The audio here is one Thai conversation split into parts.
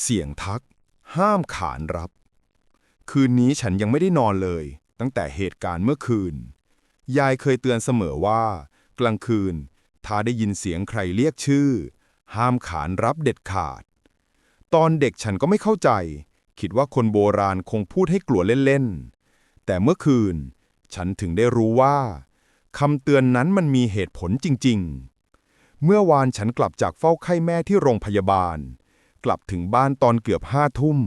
เสียงทัก ห้ามขานรับ คืนนี้ฉันยังไม่ได้นอนเลย ตั้งแต่เหตุการณ์เมื่อคืน ยายเคยเตือนเสมอว่า กลางคืน ถ้าได้ยินเสียงใครเรียกชื่อ ห้ามขานรับเด็ดขาด ตอนเด็กฉันก็ไม่เข้าใจ คิดว่าคนโบราณคงพูดให้กลัวเล่นๆ แต่เมื่อคืน ฉันถึงได้รู้ว่าคำเตือนนั้นมันมีเหตุผลจริง ๆ เมื่อวานฉันกลับจากเฝ้าไข้แม่ที่โรงพยาบาล กลับถึงบ้านตอนเกือบห้าทุ่ม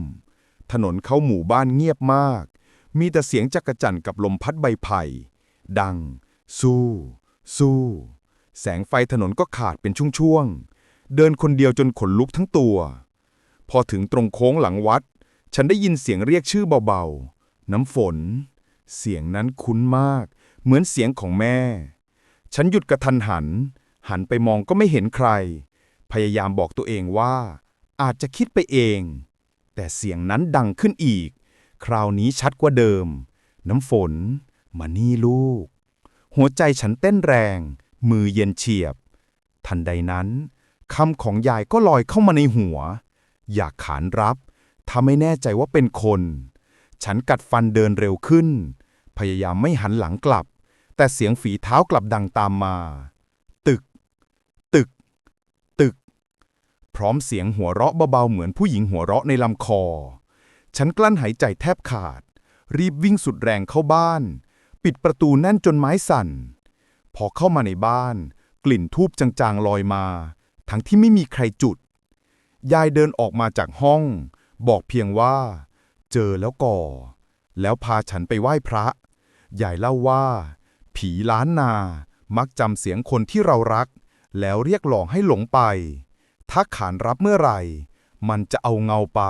ถนนเข้าหมู่บ้านเงียบมาก มีแต่เสียงจักรจั่นกับลมพัดใบไผ่ ดัง สู้ สู้ แสงไฟถนนก็ขาดเป็นช่วงๆ เดินคนเดียวจนขนลุกทั้งตัว พอถึงตรงโค้งหลังวัด ฉันได้ยินเสียงเรียกชื่อเบาๆ น้ำฝน เสียงนั้นคุ้นมาก เหมือนเสียงของแม่ ฉันหยุดกระทันหัน หันไปมองก็ไม่เห็นใคร พยายามบอกตัวเองว่า อาจจะคิดไปเอง แต่เสียงนั้นดังขึ้นอีก คราวนี้ชัดกว่าเดิม น้ำฝน มานี่ลูก หัวใจฉันเต้นแรง มือเย็นเฉียบ ทันใดนั้นคำของยายก็ลอยเข้ามาในหัว อยากขานรับถ้าไม่แน่ใจว่าเป็นคน ฉันกัดฟันเดินเร็วขึ้น พยายามไม่หันหลังกลับ แต่เสียงฝีเท้ากลับดังตามมา ตึก ตึก ตึก พร้อมเสียงหัวเราะเบาๆเหมือนผู้หญิงหัวเราะในลำคอ ฉันกลั้นหายใจแทบขาด รีบวิ่งสุดแรงเข้าบ้าน ปิดประตูแน่นจนไม้สั่น พอเข้ามาในบ้าน กลิ่นทูบจางๆลอยมา ทั้งที่ไม่มีใครจุด ยายเดินออกมาจากห้อง บอกเพียงว่า เจอแล้วก่อ แล้วพาฉันไปไหว้พระ ยายเล่าว่า ผีล้านนา มักจำเสียงคนที่เรารัก แล้วเรียกหลอกให้หลงไป ถ้าขานรับเมื่อไหร่ มันจะเอาเงาไป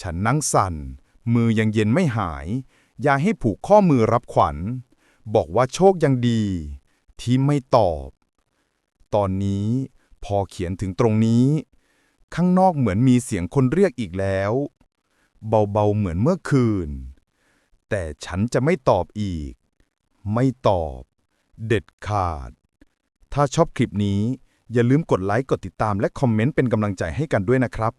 ฉันนั่งสั่น มือยังเย็นไม่หาย อยาให้ผูกข้อมือรับขวัญ บอกว่าโชคยังดี ที่ไม่ตอบ ตอนนี้พอเขียนถึงตรงนี้ ข้างนอกเหมือนมีเสียงคนเรียกอีกแล้ว เบาๆเหมือนเมื่อคืน แต่ฉันจะไม่ตอบอีก ไม่ตอบ เด็ดขาด ถ้าชอบคลิปนี้ อย่าลืมกดไลค์ กดติดตาม และคอมเมนต์เป็นกำลังใจให้กันด้วยนะครับ